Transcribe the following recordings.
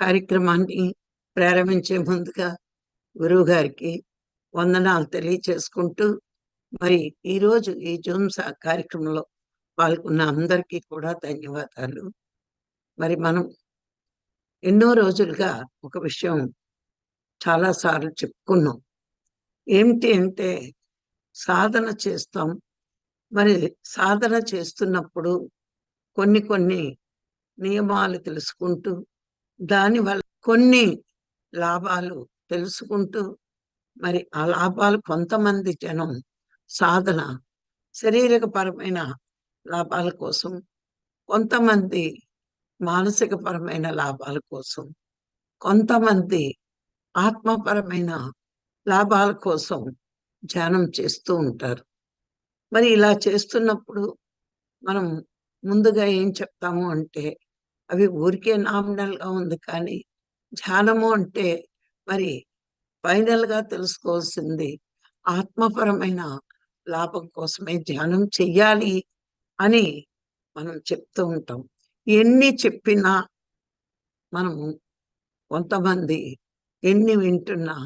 కార్యక్రమాన్ని ప్రారంభించే ముందుగా గురువు గారికి వందనాలు తెలియచేసుకుంటూ మరి ఈరోజు ఈ జూమ్ సా- కార్యక్రమంలో పాల్గొన్న అందరికీ కూడా ధన్యవాదాలు. మరి మనం ఎన్నో రోజులుగా ఒక విషయం చాలా సార్లు చెప్పుకున్నాం. ఏమిటి అంటే సాధన చేస్తాం. మరి సాధన చేస్తున్నప్పుడు కొన్ని కొన్ని నియమాలు తెలుసుకుంటూ దానివల్ల కొన్ని లాభాలు తెలుసుకుంటూ మరి ఆ లాభాలు కొంతమంది జనం సాధన శారీరక పరమైన లాభాల కోసం కొంతమంది మానసిక పరమైన లాభాల కోసం కొంతమంది ఆత్మపరమైన లాభాల కోసం ధ్యానం చేస్తూ ఉంటారు. మరి ఇలా చేస్తున్నప్పుడు మనం ముందుగా ఏం చెప్తాము అంటే అవి ఊరికే నామినల్గా ఉంది కానీ ధ్యానము అంటే మరి ఫైనల్గా తెలుసుకోవాల్సింది ఆత్మపరమైన లాభం కోసమే ధ్యానం చెయ్యాలి అని మనం చెప్తూ ఉంటాం. ఎన్ని చెప్పినా మనము కొంతమంది ఎన్ని వింటున్నా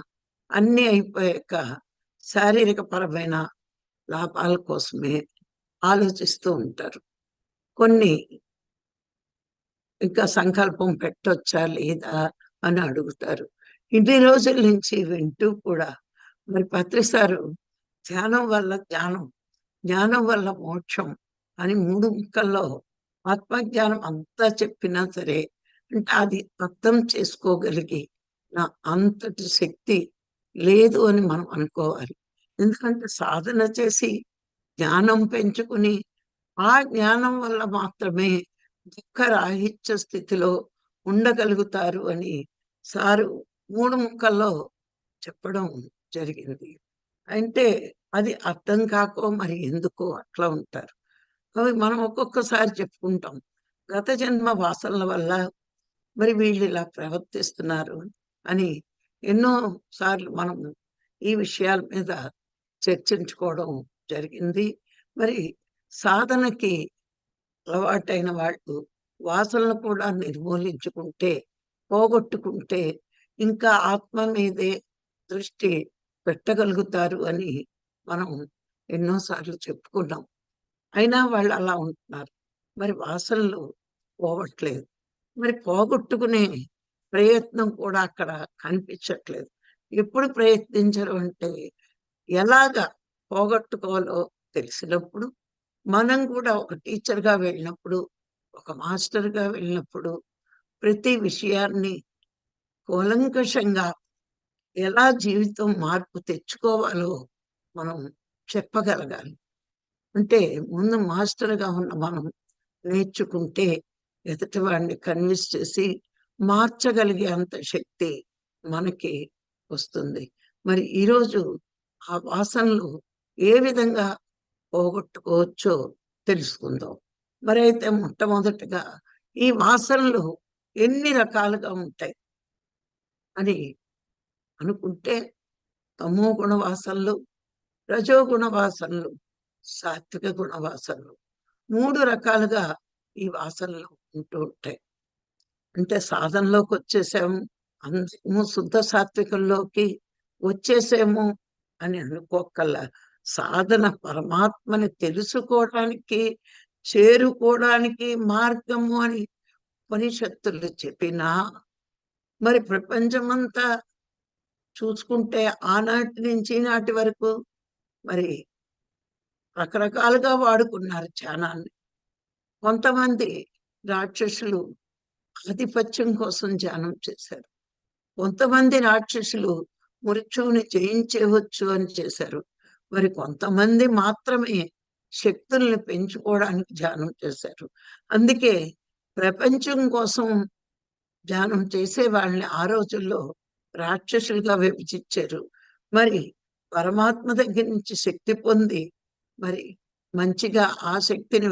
అన్ని అయిపోయాక శారీరక పరమైన లాభాల కోసమే ఆలోచిస్తూ ఉంటారు. కొన్ని ఇంకా సంకల్పం పెట్టొచ్చా లేదా అని అడుగుతారు. ఇన్ని రోజుల నుంచి వింటూ కూడా మరి పత్రిసారు ధ్యానం వల్ల జ్ఞానం జ్ఞానం వల్ల మోక్షం అని మూడు ముక్కల్లో ఆత్మజ్ఞానం అంతా చెప్పినా సరే అంటే అది అర్థం చేసుకోగలిగి నా అంతటి శక్తి లేదు అని మనం అనుకోవాలి. ఎందుకంటే సాధన చేసి జ్ఞానం పెంచుకుని ఆ జ్ఞానం వల్ల మాత్రమే దుఃఖరాహిత్య స్థితిలో ఉండగలుగుతారు అని సారు మూడు ముక్కల్లో చెప్పడం జరిగింది. అంటే అది అర్థం కాకో మరి ఎందుకో అట్లా ఉంటారు. అవి మనం ఒక్కొక్కసారి చెప్పుకుంటాం. గత జన్మ వాసనల వల్ల మరి వీళ్ళు ఇలా ప్రవర్తిస్తున్నారు అని ఎన్నో సార్లు మనం ఈ విషయాల మీద చర్చించుకోవడం జరిగింది. మరి సాధనకి అలవాటైన వాళ్ళు వాసనలు కూడా నిర్మూలించుకుంటే పోగొట్టుకుంటే ఇంకా ఆత్మ మీదే దృష్టి పెట్టగలుగుతారు అని మనం ఎన్నోసార్లు చెప్పుకున్నాం. అయినా వాళ్ళు అలా ఉంటున్నారు. మరి వాసనలు పోవట్లేదు. మరి పోగొట్టుకునే ప్రయత్నం కూడా అక్కడ కనిపించట్లేదు. ఎప్పుడు ప్రయత్నించరు అంటే ఎలాగ పోగొట్టుకోవాలో తెలిసినప్పుడు మనం కూడా ఒక టీచర్గా వెళ్ళినప్పుడు ఒక మాస్టర్గా వెళ్ళినప్పుడు ప్రతి విషయాన్ని కూలంకషంగా ఎలా జీవితం మార్పు తెచ్చుకోవాలో మనం చెప్పగలగాలి. అంటే ముందు మాస్టర్గా ఉన్న మనం నేర్చుకుంటే ఎదుటి వాడిని కన్విన్స్ చేసి మార్చగలిగే అంత శక్తి మనకి వస్తుంది. మరి ఈరోజు ఆ వాసనలు ఏ విధంగా పోగొట్టుకోవచ్చో తెలుసుకుందాం. మరి అయితే మొట్టమొదటిగా ఈ వాసనలు ఎన్ని రకాలుగా ఉంటాయి? అని అనుకుంటే తమో గుణ వాసనలు రజోగుణ వాసనలు సాత్విక గుణ వాసనలు మూడు రకాలుగా ఈ వాసనలు ఉంటూ ఉంటాయి. అంటే సాధనలోకి వచ్చేసాము అందము శుద్ధ సాత్వికంలోకి వచ్చేసాము అని అనుకోకల్లా సాధన పరమాత్మని తెలుసుకోవడానికి చేరుకోవడానికి మార్గము అని ఉపనిషత్తులు చెప్పినా మరి ప్రపంచమంతా చూసుకుంటే ఆనాటి నుంచి నాటి వరకు మరి రకరకాలుగా వాడుకున్నారు ధ్యానాన్ని. కొంతమంది రాక్షసులు ఆధిపత్యం కోసం ధ్యానం చేశారు. కొంతమంది రాక్షసులు మృత్యువుని జయించవచ్చు అని చేశారు. మరి కొంతమంది మాత్రమే శక్తుల్ని పెంచుకోవడానికి ధ్యానం చేశారు. అందుకే ప్రపంచం కోసం ధ్యానం చేసే వాళ్ళని ఆ రోజుల్లో రాక్షసులుగా విభజించారు. మరి పరమాత్మ దగ్గర నుంచి శక్తి పొంది మరి మంచిగా ఆ శక్తిని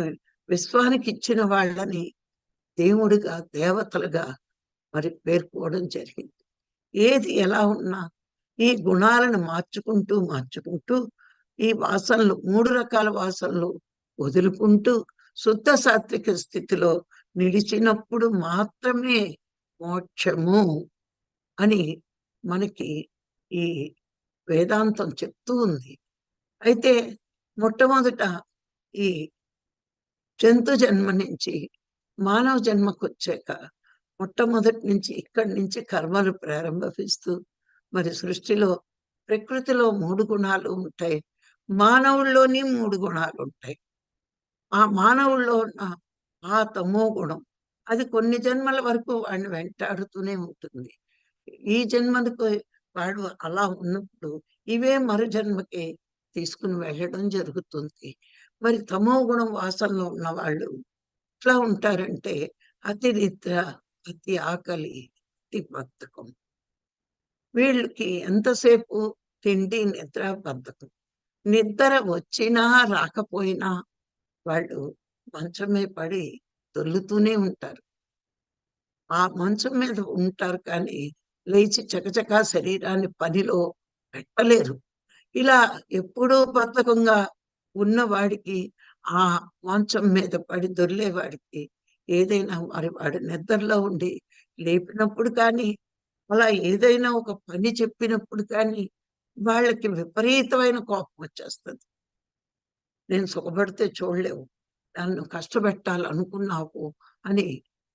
విశ్వానికి ఇచ్చిన వాళ్ళని దేవుడిగా దేవతలుగా మరి పేర్కోవడం జరిగింది. ఏది ఎలా ఉన్నా ఈ గుణాలను మార్చుకుంటూ మార్చుకుంటూ ఈ వాసనలు మూడు రకాల వాసనలు వదులుకుంటూ శుద్ధ సాత్విక స్థితిలో నిలిచినప్పుడు మాత్రమే మోక్షము అని మనకి ఈ వేదాంతం చెప్తూ ఉంది. అయితే మొట్టమొదట ఈ జంతు జన్మ నుంచి మానవ జన్మకు వచ్చాక మొట్టమొదటి నుంచి ఇక్కడి నుంచి కర్మలు ప్రారంభిస్తూ మరి సృష్టిలో ప్రకృతిలో మూడు గుణాలు ఉంటాయి. మానవుల్లోని మూడు గుణాలు ఉంటాయి ఆ మానవుల్లో ఉన్న ఆ తమో గుణం అది కొన్ని జన్మల వరకు వాడిని వెంటాడుతూనే ఉంటుంది. ఈ జన్మకు వాడు అలా ఉన్నప్పుడు ఇవే మరు జన్మకి తీసుకుని వెళ్ళడం జరుగుతుంది. మరి తమో గుణం వాసనలో ఉన్న వాళ్ళు ఎట్లా ఉంటారంటే అతి నిద్ర అతి ఆకలి అతి బద్ధకం. వీళ్ళకి ఎంతసేపు తిండి నిద్ర బద్ధకం? నిద్ర వచ్చినా రాకపోయినా వాళ్ళు మంచమే పడి దొల్లుతూనే ఉంటారు. ఆ మంచం మీద ఉంటారు కానీ లేచి చకచకా శరీరాన్ని పనిలో పెట్టలేరు. ఇలా ఎప్పుడూ బద్ధకంగా ఉన్నవాడికి ఆ మంచం మీద పడి దొర్లేవాడికి ఏదైనా మరి వాడు నిద్రలో ఉండి లేపినప్పుడు కానీ అలా ఏదైనా ఒక పని చెప్పినప్పుడు కానీ వాళ్ళకి విపరీతమైన కోపం వచ్చేస్తుంది నేను సుఖపడితే చూడలేవు. నన్ను కష్టపెట్టాలనుకున్నావు అని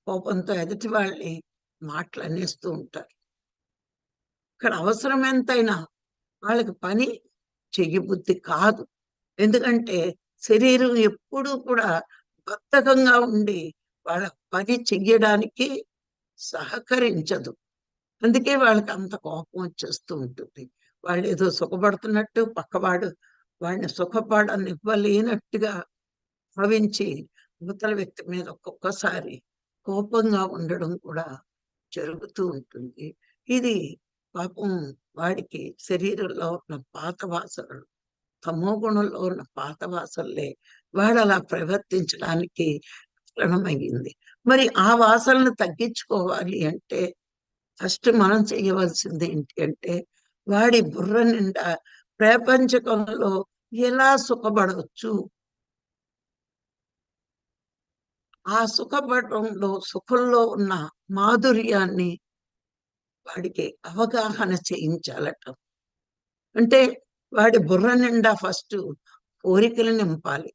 కోపంతో ఎదుటి వాళ్ళని మాటలు అనేస్తూ ఉంటారు. ఇక్కడ అవసరం ఎంతైనా వాళ్ళకి పని చెయ్యబుద్ధి కాదు. ఎందుకంటే శరీరం ఎప్పుడూ కూడా బద్ధకంగా ఉండి వాళ్ళ పని చెయ్యడానికి సహకరించదు. అందుకే వాళ్ళకి అంత కోపం వచ్చేస్తూ ఉంటుంది. వాళ్ళు ఏదో సుఖపడుతున్నట్టు పక్కవాడు వాడిని సుఖపడని ఇవ్వలేనట్టుగా భావించి అవతల వ్యక్తి మీద ఒక్కొక్కసారి కోపంగా ఉండడం కూడా జరుగుతూ ఉంటుంది. ఇది పాపం వాడికి శరీరంలో ఉన్న పాత వాసనలు తమో గుణంలో ఉన్న పాత వాసనలే వాడు అలా ప్రవర్తించడానికి కారణమయ్యింది. మరి ఆ వాసనలు తగ్గించుకోవాలి అంటే ఫస్ట్ మనం చేయవలసింది ఏంటి అంటే వాడి బుర్ర నిండా ప్రపంచకంలో ఎలా సుఖపడవచ్చు ఆ సుఖపడంలో సుఖంలో ఉన్న మాధుర్యాన్ని వాడికి అవగాహన చేయించాలట. అంటే వాడి బుర్ర నిండా ఫస్ట్ కోరికలు నింపాలి.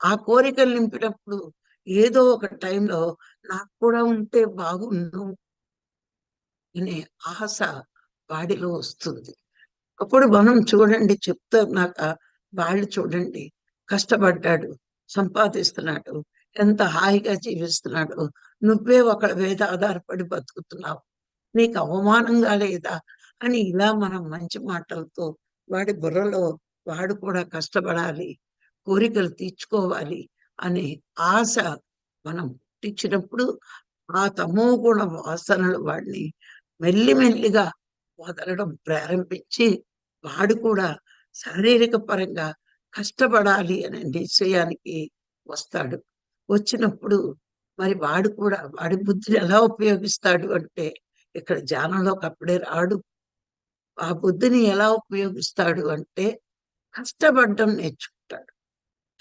ఆ కోరికలు నింపినప్పుడు ఏదో ఒక టైంలో నాకు కూడా ఉంటే బాగుండు అనే ఆశ వాడిలో వస్తుంది. అప్పుడు మనం చూడండి చెప్తున్నాక వాళ్ళు చూడండి కష్టపడ్డాడు సంపాదిస్తున్నాడు ఎంత హాయిగా జీవిస్తున్నాడు నువ్వే ఒక మీద ఆధారపడి బతుకుతున్నావు నీకు అవమానంగా లేదా అని ఇలా మనం మంచి మాటలతో వాడి బుర్రలో వాడు కూడా కష్టపడాలి కోరికలు తీర్చుకోవాలి అనే ఆశ మనం పుట్టించినప్పుడు ఆ తమో గుణ వాసనలు వాడిని మెల్లిమెల్లిగా వదలడం ప్రారంభించి వాడు కూడా శారీరక పరంగా కష్టపడాలి అనే నిశ్చయానికి వస్తాడు. వచ్చినప్పుడు మరి వాడు కూడా వాడి బుద్ధిని ఎలా ఉపయోగిస్తాడు అంటే ఇక్కడ ధ్యానంలోకి అప్పుడే రాడు. ఆ బుద్ధిని ఎలా ఉపయోగిస్తాడు అంటే కష్టపడడం నేర్చుకుంటాడు.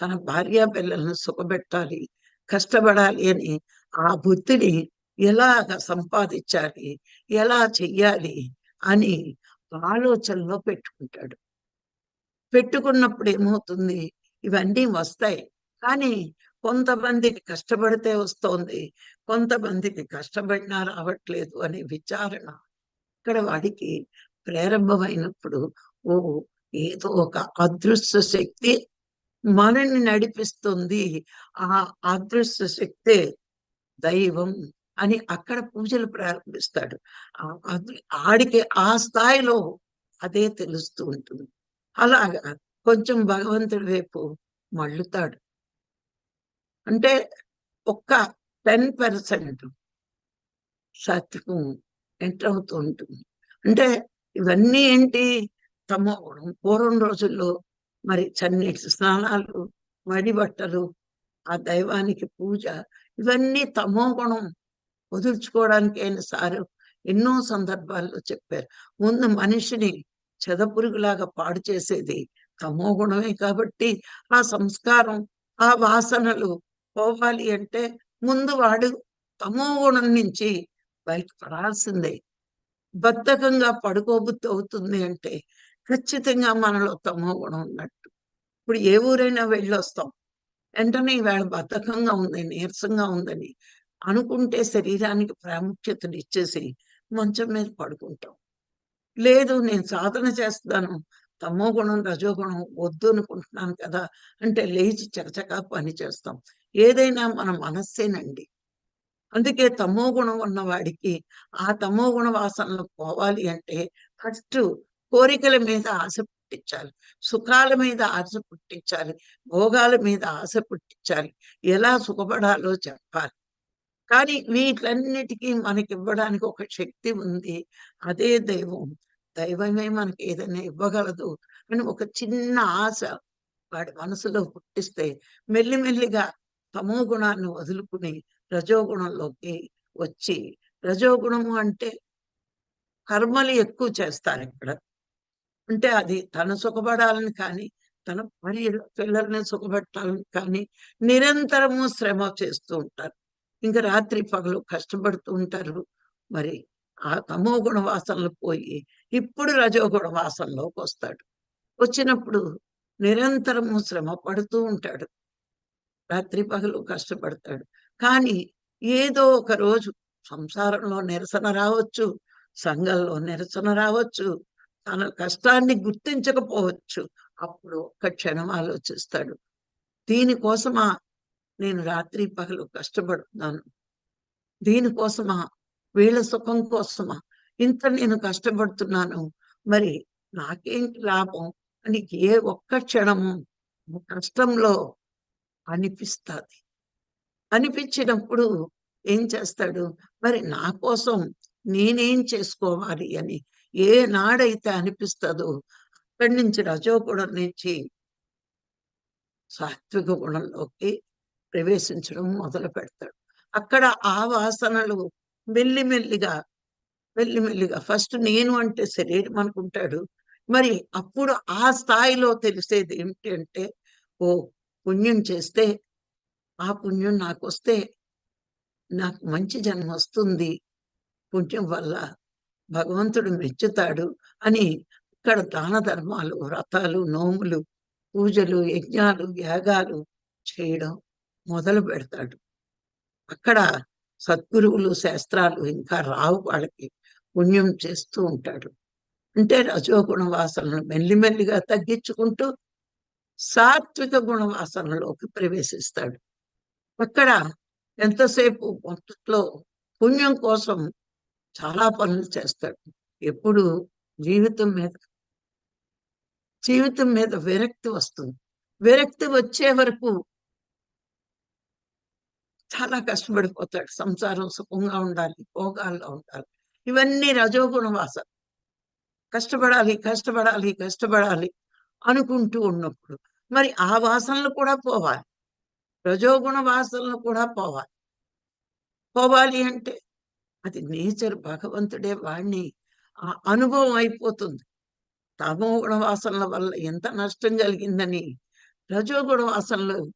తన భార్య పిల్లలను సుఖపెట్టాలి కష్టపడాలి అని ఆ బుద్ధిని ఎలాగ సంపాదించాలి ఎలా చెయ్యాలి అని ఆలోచనలో పెట్టుకుంటాడు. పెట్టుకున్నప్పుడు ఏమవుతుంది? ఇవన్నీ వస్తాయి. కానీ కొంతమందికి కష్టపడితే వస్తోంది. కొంతమందికి కష్టపడినా రావట్లేదు అనే విచారణ ఇక్కడ వాడికి ప్రారంభమైనప్పుడు ఓ ఏదో ఒక అదృశ్య శక్తి మనని నడిపిస్తుంది. ఆ అదృశ్య శక్తే దైవం అని అక్కడ పూజలు ప్రారంభిస్తాడు. ఆడికి ఆ స్థాయిలో అదే తెలుస్తూ ఉంటుంది. అలాగా కొంచెం భగవంతుడి వైపు మళ్ళుతాడు. అంటే ఒక్క టెన్ పర్సెంట్ సత్యం ఎంటర్ అవుతూ ఉంటుంది. అంటే ఇవన్నీ ఏంటి? తమ పూర్వం రోజుల్లో మరి చన్నీటి స్నానాలు మడి బట్టలు ఆ దైవానికి పూజ ఇవన్నీ తమో గుణం. వదులుచుకోవడానికి అయిన సారు ఎన్నో సందర్భాల్లో చెప్పారు. ముందు మనిషిని చెదపురుగులాగా పాడు చేసేది తమో గుణమే కాబట్టి ఆ సంస్కారం ఆ వాసనలు పోవాలి అంటే ముందు వాడు తమో గుణం నుంచి బయటకు పడాల్సిందే బద్ధకంగా పడుకోబుద్ధి అవుతుంది అంటే ఖచ్చితంగా మనలో తమో గుణం ఉన్నట్టు. ఇప్పుడు ఏ ఊరైనా వెళ్ళొస్తాం. వెంటనే ఈవేళ బద్ధకంగా ఉంది నీరసంగా ఉందని అనుకుంటే శరీరానికి ప్రాముఖ్యతను ఇచ్చేసి మంచం మీద పడుకుంటాం. లేదు నేను సాధన చేస్తాను తమో గుణం రజోగుణం వద్దు అనుకుంటున్నాను కదా అంటే లేచి చకచకా పని చేస్తాం. ఏదైనా మన మనస్సేనండి. అందుకే తమో గుణం ఉన్నవాడికి ఆ తమో గుణ వాసనలు పోవాలి అంటే ఫస్ట్ కోరికల మీద ఆశ పుట్టించాలి. సుఖాల మీద ఆశ పుట్టించాలి. భోగాల మీద ఆశ పుట్టించాలి. ఎలా సుఖపడాలో చెప్పాలి. కానీ వీటన్నిటికీ మనకి ఇవ్వడానికి ఒక శక్తి ఉంది. అదే దైవం. దైవమే మనకి ఏదైనా ఇవ్వగలదు అని ఒక చిన్న ఆశ వాడి మనసులో పుట్టిస్తే మెల్లిమెల్లిగా తమో గుణాన్ని వదులుకుని రజోగుణంలోకి వచ్చి రజోగుణము అంటే కర్మలు ఎక్కువ చేస్తారు ఇక్కడ. అంటే అది తన సుఖపడాలని కానీ తన భార్య పిల్లల్ని సుఖపెట్టాలని కానీ నిరంతరము శ్రమ చేస్తూ ఉంటారు. ఇంకా రాత్రి పగలు కష్టపడుతూ ఉంటారు. మరి ఆ తమో గుణ వాసనలు పోయి ఇప్పుడు రజోగుణ వాసనలోకి వస్తాడు. వచ్చినప్పుడు నిరంతరము శ్రమ పడుతూ ఉంటాడు. రాత్రి పగలు కష్టపడతాడు. కానీ ఏదో ఒక రోజు సంసారంలో నిరసన రావచ్చు సంఘంలో నిరసన రావచ్చు తన కష్టాన్ని గుర్తించకపోవచ్చు. అప్పుడు ఒక్క క్షణం ఆలోచిస్తాడు. దీనికోసమా నేను రాత్రి పగలు కష్టపడుతున్నాను. దీనికోసమా వీళ్ళ సుఖం కోసమా? ఇంత నేను కష్టపడుతున్నాను. మరి నాకేంటి లాభం? అని ఏ ఒక్క క్షణము కష్టంలో అనిపిస్తుంది. అనిపించినప్పుడు ఏం చేస్తాడు? మరి నా కోసం నేనేం చేసుకోవాలి అని ఏ నాడైతే అనిపిస్తుందో అక్కడి నుంచి రజోగుణం నుంచి సాత్విక గుణంలోకి ప్రవేశించడం మొదలు పెడతాడు అక్కడ ఆ వాసనలు మెల్లిమెల్లిగా మెల్లిమెల్లిగా ఫస్ట్ నేను అంటే శరీరం అనుకుంటాడు. మరి అప్పుడు ఆ స్థాయిలో తెలిసేది ఏమిటి అంటే ఓ పుణ్యం చేస్తే ఆ పుణ్యం నాకు వస్తే నాకు మంచి జన్మ వస్తుంది. పుణ్యం వల్ల భగవంతుడు మెచ్చుతాడు అని ఇక్కడ దాన ధర్మాలు వ్రతాలు నోములు పూజలు యజ్ఞాలు యాగాలు చేయడం మొదలు పెడతాడు. అక్కడ సద్గురువులు శాస్త్రాలు ఇంకా రావు వాళ్ళకి పుణ్యం చేస్తూ ఉంటాడు. అంటే రజోగుణ వాసనలు మెల్లిమెల్లిగా తగ్గించుకుంటూ సాత్విక గుణ వాసనలోకి ప్రవేశిస్తాడు. అక్కడ ఎంతసేపు మొదట్లో పుణ్యం కోసం చాలా పనులు చేస్తాడు. ఎప్పుడు జీవితం మీద జీవితం మీద విరక్తి వస్తుంది. విరక్తి వచ్చే వరకు చాలా కష్టపడిపోతాడు. సంసారం సుఖంగా ఉండాలి భోగాల్లో ఉండాలి. ఇవన్నీ రజోగుణ వాసన. కష్టపడాలి కష్టపడాలి కష్టపడాలి అనుకుంటూ ఉన్నప్పుడు మరి ఆ వాసనలు కూడా పోవాలి. రజోగుణ వాసనలు కూడా పోవాలి. పోవాలి అంటే అది నేచర్ భగవంతుడే వాణ్ణి ఆ అనుభవం అయిపోతుంది. తమో గుణ వాసనల వల్ల ఎంత నష్టం కలిగిందని రజోగుణ వాసనలు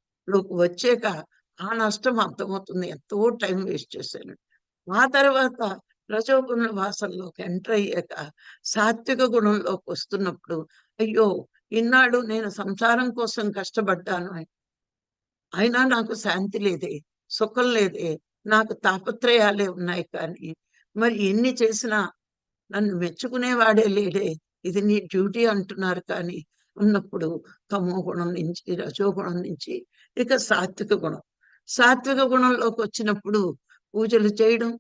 వచ్చాక ఆ నష్టం అర్థమవుతుంది. ఎంతో టైం వేస్ట్ చేశాను ఆ తర్వాత రజోగుణ వాసనలోకి ఎంటర్ అయ్యాక సాత్విక గుణంలోకి వస్తున్నప్పుడు అయ్యో! ఇన్నాడు నేను సంసారం కోసం కష్టపడ్డాను. అయినా నాకు శాంతి లేదే సుఖం లేదే నాకు తాపత్రయాలే ఉన్నాయి కానీ మరి ఎన్ని చేసినా నన్ను మెచ్చుకునేవాడే లేడే ఇది నీ డ్యూటీ అంటున్నారు కానీ ఉన్నప్పుడు తమో గుణం నుంచి రజోగుణం నుంచి ఇక సాత్విక గుణం. సాత్విక గుణంలోకి వచ్చినప్పుడు పూజలు చేయడం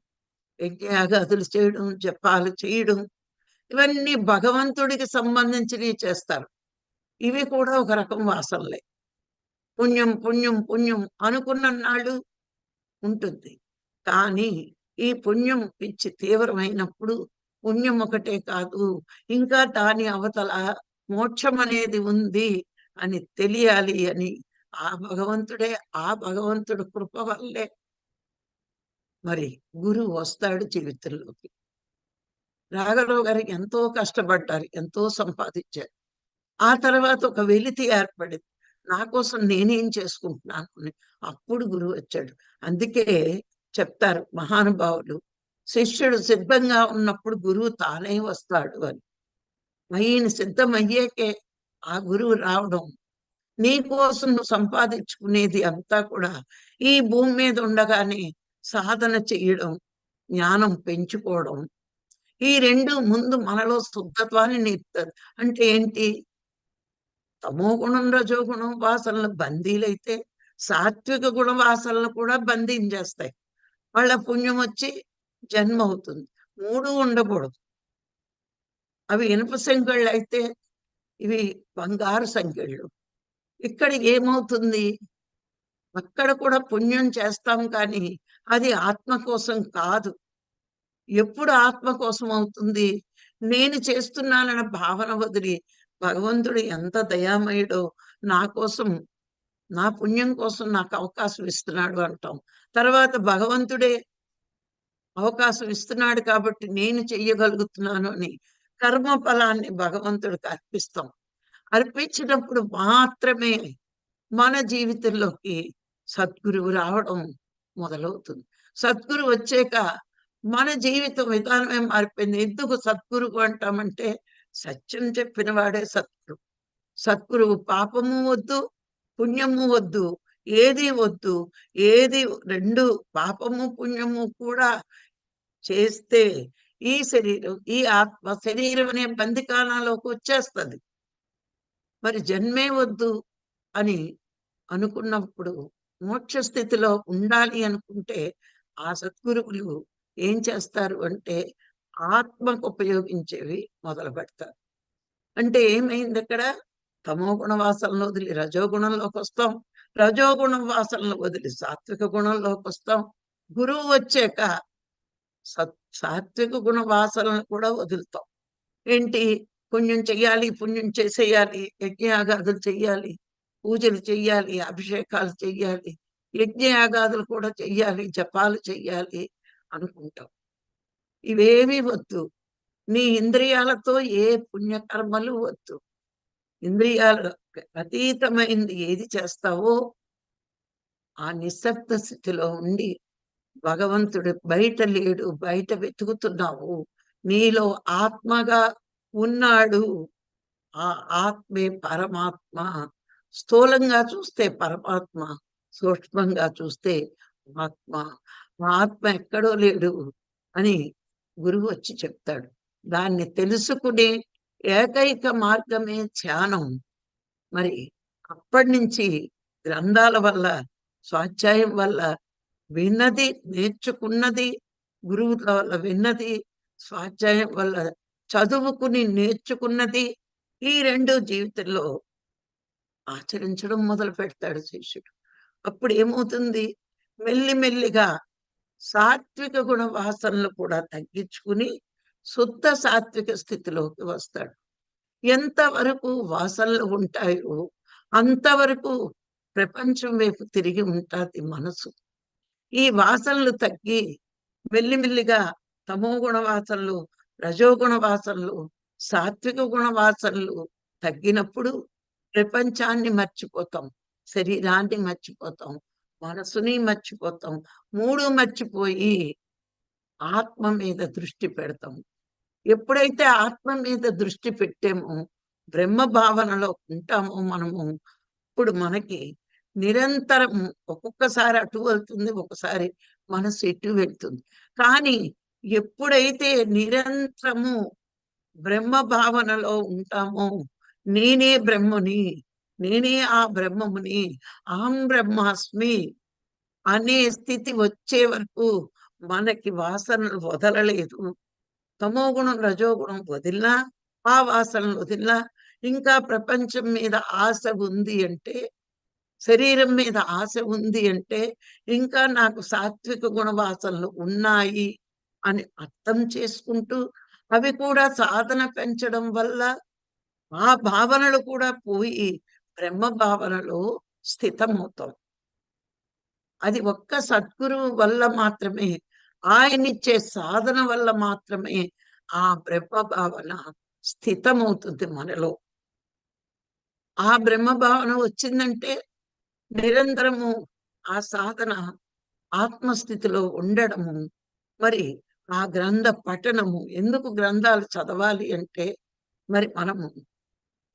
యజ్ఞయాగాదులు చేయడం జపాలు చేయడం ఇవన్నీ భగవంతుడికి సంబంధించినవి చేస్తారు. ఇవి కూడా ఒక రకం వాసనలే. పుణ్యం పుణ్యం పుణ్యం అనుకున్న నాడు ఉంటుంది. కానీ ఈ పుణ్యం పిచ్చి తీవ్రమైనప్పుడు పుణ్యం ఒకటే కాదు ఇంకా దాని అవతల మోక్షం అనేది ఉంది అని తెలియాలి అని ఆ భగవంతుడే ఆ భగవంతుడు కృప వల్లే మరి గురువు వస్తాడు జీవితంలోకి రాఘరావు గారు ఎంతో కష్టపడ్డారు ఎంతో సంపాదించారు. ఆ తర్వాత ఒక వెలితి ఏర్పడింది. నా కోసం నేనేం చేసుకుంటున్నాను అని అప్పుడు గురువు వచ్చాడు. అందుకే చెప్తారు మహానుభావులు శిష్యుడు సిద్ధంగా ఉన్నప్పుడు గురువు తానే వస్తాడు అని. అయిన సిద్ధం అయ్యాకే ఆ గురువు రావడం నీ కోసం నువ్వు సంపాదించుకునేది అంతా కూడా ఈ భూమి మీద ఉండగానే సాధన చేయడం జ్ఞానం పెంచుకోవడం. ఈ రెండు ముందు మనలో శుద్ధత్వాన్ని నేర్పుతారు. అంటే ఏంటి? తమో గుణం రజోగుణం వాసనలు బందీలైతే సాత్విక గుణ వాసనలు కూడా బంధించేస్తాయి. వాళ్ళ పుణ్యం వచ్చి జన్మ అవుతుంది. మూడు ఉండకూడదు. అవి ఇనుప సంఖ్యలు అయితే ఇవి బంగారు సంఖ్యలు. ఇక్కడ ఏమవుతుంది? అక్కడ కూడా పుణ్యం చేస్తాం కానీ అది ఆత్మ కోసం కాదు. ఎప్పుడు ఆత్మ కోసం అవుతుంది? నేను చేస్తున్నానన్న భావన వదిలి భగవంతుడు ఎంత దయామయుడో నా కోసం నా పుణ్యం కోసం నాకు అవకాశం ఇస్తున్నాడు అంటాం. తర్వాత భగవంతుడే అవకాశం ఇస్తున్నాడు కాబట్టి నేను చెయ్యగలుగుతున్నాను అని కర్మ ఫలాన్ని భగవంతుడికి అర్పిస్తాం. అర్పించినప్పుడు మాత్రమే మన జీవితంలోకి సద్గురువు రావడం మొదలవుతుంది. సద్గురు వచ్చాక మన జీవితం విధానమే మారిపోయింది. ఎందుకు సద్గురువు అంటామంటే సత్యం చెప్పిన వాడే సద్గురువు సద్గురువు పాపము వద్దు పుణ్యము వద్దు ఏది వద్దు ఏది రెండు పాపము పుణ్యము కూడా చేస్తే ఈ శరీరం ఈ ఆత్మ శరీరం అనే బందికానాలోకి వచ్చేస్తుంది. మరి జన్మే వద్దు అని అనుకున్నప్పుడు మోక్ష స్థితిలో ఉండాలి అనుకుంటే ఆ సద్గురువులు ఏం చేస్తారు అంటే ఆత్మకు ఉపయోగించేవి మొదలు పెడతారు. అంటే ఏమైంది ఇక్కడ తమో గుణ వాసనలు వదిలి రజోగుణంలోకి వస్తాం. రజోగుణ వాసనలు వదిలి సాత్విక గుణంలోకి వస్తాం. గురువు వచ్చాక సత్ సాత్విక గుణ వాసనలు కూడా వదులుతాం. ఏంటి? పుణ్యం చెయ్యాలి పుణ్యం చేసేయాలి యజ్ఞయాగాదులు చెయ్యాలి పూజలు చెయ్యాలి అభిషేకాలు చెయ్యాలి యజ్ఞయాగాదులు కూడా చెయ్యాలి జపాలు చెయ్యాలి అనుకుంటాం. ఇవేమీ వద్దు. నీ ఇంద్రియాలతో ఏ పుణ్యకర్మలు వద్దు. ఇంద్రియాల అతీతమైంది ఏది చేస్తావో ఆ నిశ్శబ్ద స్థితిలో ఉండి భగవంతుడు బయట లేడు బయట వెతుకుతున్నావు. నీలో ఆత్మగా ఉన్నాడు. ఆ ఆత్మే పరమాత్మ. స్థూలంగా చూస్తే పరమాత్మ సూక్ష్మంగా చూస్తే ఆత్మ. ఆత్మ ఎక్కడో లేడు అని గురువు వచ్చి చెప్తాడు. దాన్ని తెలుసుకునే ఏకైక మార్గమే ధ్యానం. మరి అప్పటి నుంచి గ్రంథాల వల్ల స్వాధ్యాయం వల్ల విన్నది నేర్చుకున్నది గురువుల వల్ల విన్నది స్వాధ్యాయం వల్ల చదువుకుని నేర్చుకున్నది ఈ రెండు జీవితంలో ఆచరించడం మొదలు పెడతాడు శిష్యుడు. అప్పుడు ఏమవుతుంది? మెల్లిమెల్లిగా సాత్విక గుణ వాసనలు కూడా తగ్గించుకుని శుద్ధ సాత్విక స్థితిలోకి వస్తాడు. ఎంతవరకు వాసనలు ఉంటాయో అంతవరకు ప్రపంచం వైపు తిరిగి ఉంటుంది మనసు. ఈ వాసనలు తగ్గి మెల్లిమెల్లిగా తమో గుణ వాసనలు రజోగుణ వాసనలు సాత్విక గుణ వాసనలు తగ్గినప్పుడు ప్రపంచాన్ని మర్చిపోతాం శరీరాన్ని మర్చిపోతాం మనసుని మర్చిపోతాం మూడు మర్చిపోయి ఆత్మ మీద దృష్టి పెడతాం. ఎప్పుడైతే ఆత్మ మీద దృష్టి పెట్టామో బ్రహ్మ భావనలో ఉంటామో మనము ఇప్పుడు మనకి నిరంతరం ఒక్కొక్కసారి అటు వెళ్తుంది ఒకసారి మనసు ఇటు వెళ్తుంది. కానీ ఎప్పుడైతే నిరంతరము బ్రహ్మ భావనలో ఉంటామో నేనే బ్రహ్మని నేనే ఆ బ్రహ్మముని అహం బ్రహ్మాస్మి అనే స్థితి వచ్చే వరకు మనకి వాసనలు వదలలేదు. తమో గుణం రజోగుణం వదిలినా ఆ వాసనలు వదిలినా ఇంకా ప్రపంచం మీద ఆశ ఉంది అంటే శరీరం మీద ఆశ ఉంది అంటే ఇంకా నాకు సాత్విక గుణ వాసనలు ఉన్నాయి. అని అర్థం చేసుకుంటూ అవి కూడా సాధన పెంచడం వల్ల ఆ భావనలు కూడా పోయి బ్రహ్మ భావనలో స్థితమవుతాం. అది ఒక్క సద్గురువు వల్ల మాత్రమే ఆయనిచ్చే సాధన వల్ల మాత్రమే ఆ బ్రహ్మ భావన స్థితమవుతుంది మనలో. ఆ బ్రహ్మ భావన వచ్చిందంటే నిరంతరము ఆ సాధన ఆత్మస్థితిలో ఉండడము. మరి ఆ గ్రంథ పఠనము ఎందుకు గ్రంథాలు చదవాలి అంటే మరి మనము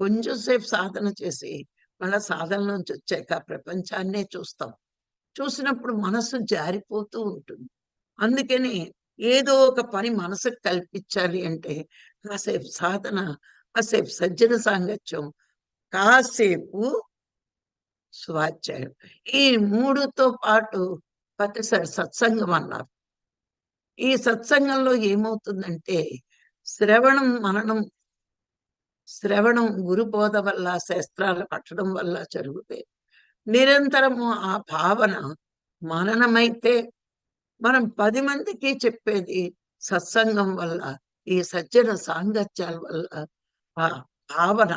కొంచెం సేపు సాధన చేసి మళ్ళా సాధన నుంచి వచ్చాక ప్రపంచాన్నే చూస్తాం. చూసినప్పుడు మనసు జారిపోతూ ఉంటుంది. అందుకని ఏదో ఒక పని మనసుకు కల్పించాలి అంటే కాసేపు సాధన కాసేపు సజ్జన సాంగత్యం కాసేపు స్వాధ్యాయం. ఈ మూడుతో పాటు ప్రతిసారి సత్సంగం అన్నారు. ఈ సత్సంగంలో ఏమవుతుందంటే శ్రవణం మననం శ్రవణం గురుబోధ వల్ల శాస్త్రాలు పట్టడం వల్ల జరుగుతాయి నిరంతరము ఆ భావన మననమైతే మనం పది మందికి చెప్పేది సత్సంగం వల్ల ఈ సజ్జన సాంగత్యాల వల్ల ఆ భావన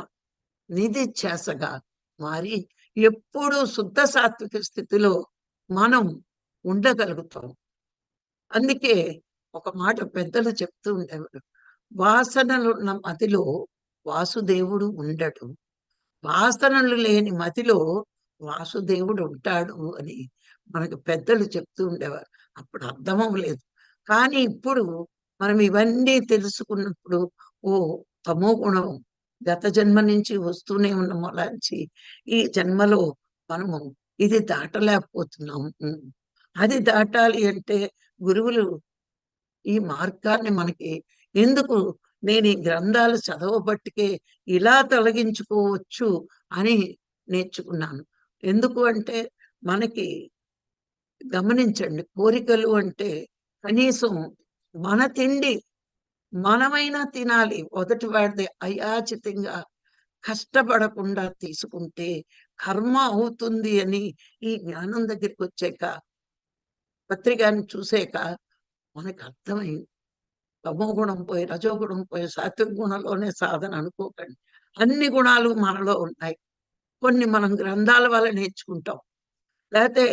నిధిధ్యాసగా మారి ఎప్పుడూ శుద్ధ సాత్విక స్థితిలో మనం ఉండగలుగుతాం. అందుకే ఒక మాట పెద్దలు చెప్తూ ఉండేవారు. వాసనలున్న మతిలో వాసుదేవుడు ఉండడు. వాసనలు లేని మతిలో వాసుదేవుడు ఉంటాడు అని మనకు పెద్దలు చెప్తూ ఉండేవారు. అప్పుడు అర్థం అవ్వలేదు కానీ ఇప్పుడు మనం ఇవన్నీ తెలుసుకున్నప్పుడు ఓ తమో గుణం గత జన్మ నుంచి వస్తూనే ఉన్న మొలాంచి ఈ జన్మలో మనము ఇది దాటలేకపోతున్నాం. అది దాటాలి అంటే గురువులు ఈ మార్గాన్ని మనకి ఎందుకు నేను ఈ గ్రంథాలు చదవబట్టికే ఇలా తొలగించుకోవచ్చు అని నేర్చుకున్నాను. ఎందుకు అంటే మనకి గమనించండి కోరికలు అంటే కనీసం మన తిండి మనమైనా తినాలి. మొదటి వాడిది అయాచితంగా కష్టపడకుండా తీసుకుంటే కర్మ అవుతుంది అని ఈ జ్ఞానం దగ్గరికి వచ్చాక పత్రికని చూసాక మనకు అర్థమైంది. తమోగుణం పోయి రజోగుణం పోయి సాత్విక గుణంలోనే సాధన అనుకోకండి. అన్ని గుణాలు మనలో ఉన్నాయి కొన్ని మనం గ్రంథాల వల్ల నేర్చుకుంటాం. లేకపోతే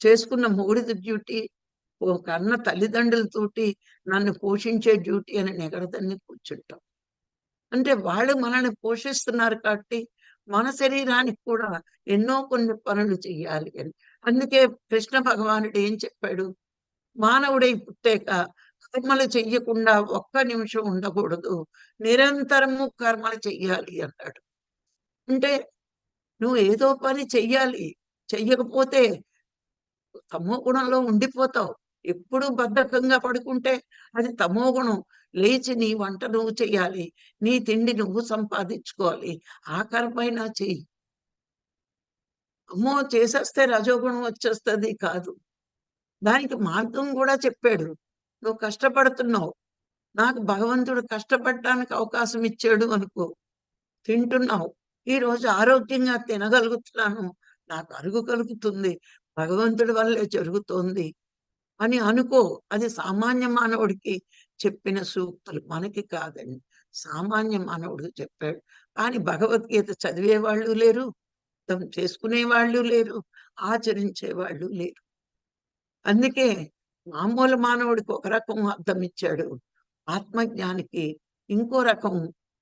చేసుకున్న మొగుడిది డ్యూటీ ఓ అన్న తల్లిదండ్రులతోటి నన్ను పోషించే డ్యూటీ అని నెగడదని కూర్చుంటాం. అంటే వాళ్ళు మనల్ని పోషిస్తున్నారు కాబట్టి మన శరీరానికి కూడా ఎన్నో కొన్ని పనులు చెయ్యాలి అని. అందుకే కృష్ణ భగవానుడు ఏం చెప్పాడు? మానవుడై పుట్టాక కర్మలు చెయ్యకుండా ఒక్క నిమిషం ఉండకూడదు. నిరంతరము కర్మలు చెయ్యాలి అన్నాడు. అంటే నువ్వు ఏదో పని చెయ్యాలి. చెయ్యకపోతే తమో గుణంలో ఉండిపోతావు. ఎప్పుడు బద్ధకంగా పడుకుంటే అది తమో గుణం. లేచి నీ వంట నువ్వు చెయ్యాలి. నీ తిండి నువ్వు సంపాదించుకోవాలి. ఆఖరిపైన చెయ్యి. అమ్మో! చేసేస్తే రజోగుణం వచ్చేస్తుంది కాదు. దానికి మార్గం కూడా చెప్పాడు. నువ్వు కష్టపడుతున్నావు. నాకు భగవంతుడు కష్టపడటానికి అవకాశం ఇచ్చాడు అనుకో. తింటున్నావు. ఈ రోజు ఆరోగ్యంగా తినగలుగుతున్నాను. నాకు అరుగు కలుగుతుంది. భగవంతుడి వల్లే జరుగుతోంది. అని అనుకో. అది సామాన్య మానవుడికి చెప్పిన సూక్తులు. మనకి కాదండి. సామాన్య మానవుడు చెప్పాడు. కానీ భగవద్గీత చదివే వాళ్ళు అర్థం చేసుకునే వాళ్ళు లేరు ఆచరించే వాళ్ళు లేరు. అందుకే మామూలు మానవుడికి ఒక రకం అర్థం ఇచ్చాడు. ఆత్మజ్ఞానికి ఇంకో రకం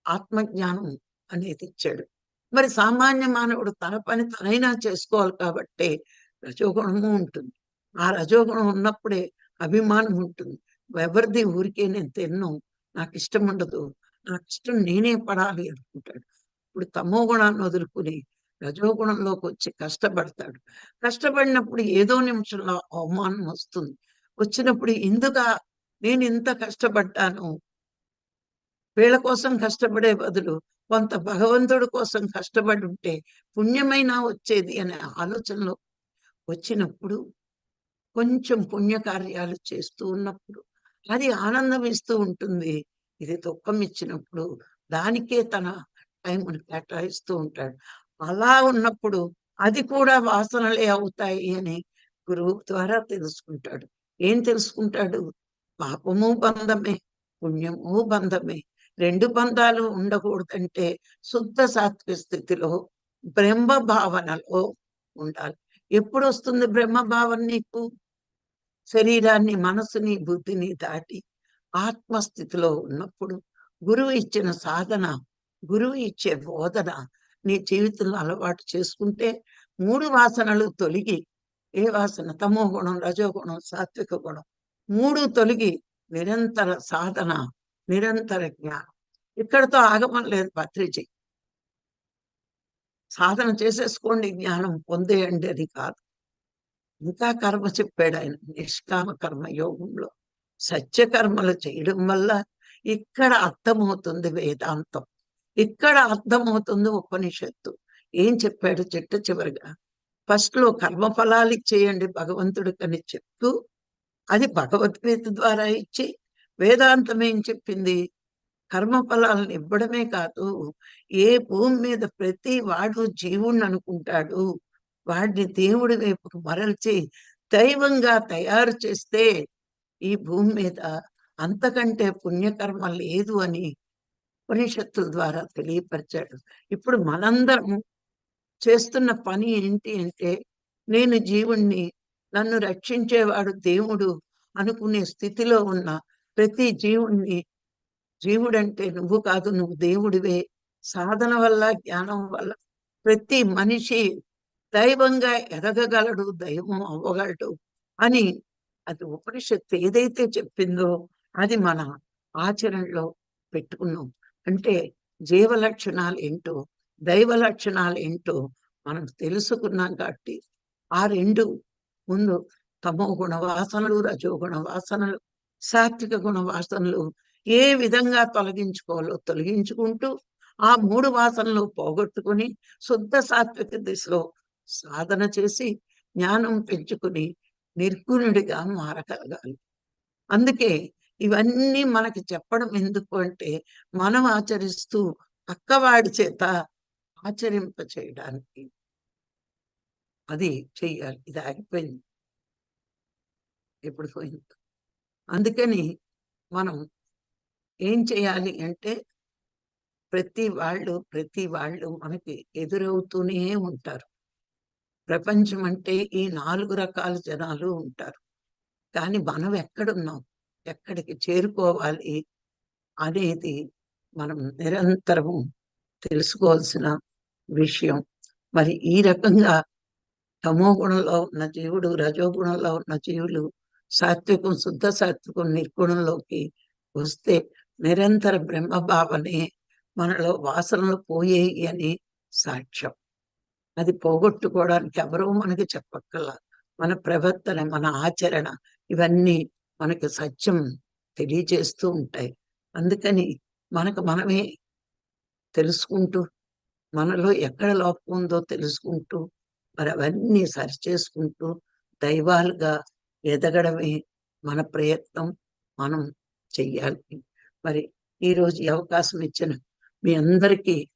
ఆత్మజ్ఞానం అనేది ఇచ్చాడు. మరి సామాన్య మానవుడు తన పని తనైనా చేసుకోవాలి కాబట్టి రజోగుణము ఉంటుంది. ఆ రజోగుణం ఉన్నప్పుడే అభిమానం ఉంటుంది. ఎవరిది ఊరికే నేను తిన్ను నాకు ఇష్టం ఉండదు నాకు ఇష్టం నేనే పడాలి అనుకుంటాడు. ఇప్పుడు తమో గుణాన్ని వదులుకుని రజోగుణంలోకి వచ్చి కష్టపడతాడు. కష్టపడినప్పుడు ఏదో నిమిషంలో అవమానం వస్తుంది. వచ్చినప్పుడు ఇందుక నేను ఇంత కష్టపడ్డాను. వీళ్ళ కోసం కష్టపడే బదులు కొంత భగవంతుడి కోసం కష్టపడి ఉంటే పుణ్యమైనా వచ్చేది అనే ఆలోచనలో వచ్చినప్పుడు కొంచెం పుణ్యకార్యాలు చేస్తూ ఉన్నప్పుడు అది ఆనందం ఇస్తూ ఉంటుంది. ఇది దుఃఖం ఇచ్చినప్పుడు దానికే తన టైంను కేటాయిస్తూ ఉంటాడు. అలా ఉన్నప్పుడు అది కూడా వాసనలే అవుతాయి అని గురువు ద్వారా తెలుసుకుంటాడు. ఏం తెలుసుకుంటాడు? పాపము బంధమే పుణ్యము బంధమే. రెండు బంధాలు ఉండకూడదంటే శుద్ధ సాత్విక స్థితిలో బ్రహ్మ భావనలో ఉండాలి. ఎప్పుడు వస్తుంది బ్రహ్మ భావన నీకు? శరీరాన్ని మనసుని బుద్ధిని దాటి ఆత్మస్థితిలో ఉన్నప్పుడు గురువు ఇచ్చిన సాధన గురువు ఇచ్చే బోధన నీ జీవితంలో అలవాటు చేసుకుంటే మూడు వాసనలు తొలగి ఏ వాసన? తమో గుణం రజోగుణం సాత్విక గుణం. మూడు తొలగి నిరంతర సాధన నిరంతర జ్ఞానం. ఇక్కడతో ఆగమం లేదు పత్రిజీ సాధన చేసేసుకోండి జ్ఞానం పొందేయండి అది కాదు. ఇంకా కర్మ చెప్పాడు ఆయన నిష్కామ కర్మ యోగంలో. సత్యకర్మలు చేయడం వల్ల ఇక్కడ అర్థమవుతుంది వేదాంతం. ఇక్కడ అర్థమవుతుంది ఉపనిషత్తు. ఏం చెప్పాడు చిట్ట చివరిగా? ఫస్ట్లో కర్మ ఫలాలు ఇచ్చేయండి భగవంతుడికని చెప్తూ అది భగవద్గీత ద్వారా ఇచ్చి వేదాంతం ఏం చెప్పింది? కర్మఫలాలను ఇవ్వడమే కాదు ఏ భూమి మీద ప్రతి వాడు జీవుణ్ణి అనుకుంటాడు వాడిని దేవుడి వైపుకు మరల్చి దైవంగా తయారు చేస్తే ఈ భూమి మీద అంతకంటే పుణ్యకర్మ లేదు అని ఉపనిషత్తుల ద్వారా తెలియపరిచాడు. ఇప్పుడు మనందరం చేస్తున్న పని ఏంటి అంటే నేను జీవుణ్ణి నన్ను రక్షించేవాడు దేవుడు అనుకునే స్థితిలో ఉన్న ప్రతి జీవుణ్ణి జీవుడంటే నువ్వు కాదు నువ్వు దేవుడివే. సాధన వల్ల జ్ఞానం వల్ల ప్రతి మనిషి దైవంగా ఎదగగలడు దైవం అవ్వగలడు అని అది ఉపనిషత్తు ఏదైతే చెప్పిందో అది మన ఆచరణలో పెట్టుకున్నాం. అంటే జీవ లక్షణాలు ఏంటో దైవ లక్షణాలు ఏంటో మనం తెలుసుకున్నాం కాబట్టి ఆ రెండు ముందు తమో గుణ వాసనలు రజోగుణ వాసనలు సాత్విక గుణ వాసనలు ఏ విధంగా తొలగించుకోవాలో తొలగించుకుంటూ ఆ మూడు వాసనలు పోగొట్టుకుని శుద్ధ సాత్విక దిశలో సాధన చేసి జ్ఞానం పెంచుకుని నిర్గుణుడిగా మారగలగాలి. అందుకే ఇవన్నీ మనకి చెప్పడం ఎందుకు అంటే మనం ఆచరిస్తూ పక్కవాడి చేత ఆచరింప చేయడానికి అది చెయ్యాలి. ఇది ఆగిపోయింది. ఎప్పుడు పోయింది. అందుకని మనం ఏం చేయాలి అంటే ప్రతి వాళ్ళు ప్రతి వాళ్ళు మనకి ఎదురవుతూనే ఉంటారు. ప్రపంచం అంటే ఈ నాలుగు రకాల జనాలు ఉంటారు. కానీ మనం ఎక్కడున్నాం? ఎక్కడికి చేరుకోవాలి అనేది మనం నిరంతరం తెలుసుకోవాల్సిన విషయం. మరి ఈ రకంగా తమో గుణంలో ఉన్న జీవుడు రజోగుణంలో ఉన్న జీవులు సాత్వికం శుద్ధ సాత్వికం నిర్గుణంలోకి వస్తే నిరంతర బ్రహ్మభావనే మనలో వాసనలు పోయేయి అని సాక్ష్యం. అది పోగొట్టుకోవడానికి ఎవరూ మనకి చెప్పక్కల మన ప్రవర్తన మన ఆచరణ ఇవన్నీ మనకి సత్యం తెలియజేస్తూ ఉంటాయి. అందుకని మనకు మనమే తెలుసుకుంటూ మనలో ఎక్కడ లోపం ఉందో తెలుసుకుంటూ మరి అవన్నీ సరిచేసుకుంటూ దైవాలుగా ఎదగడమే మన ప్రయత్నం మనం చెయ్యాలి. మరి ఈరోజు ఈ అవకాశం ఇచ్చిన మీ అందరికీ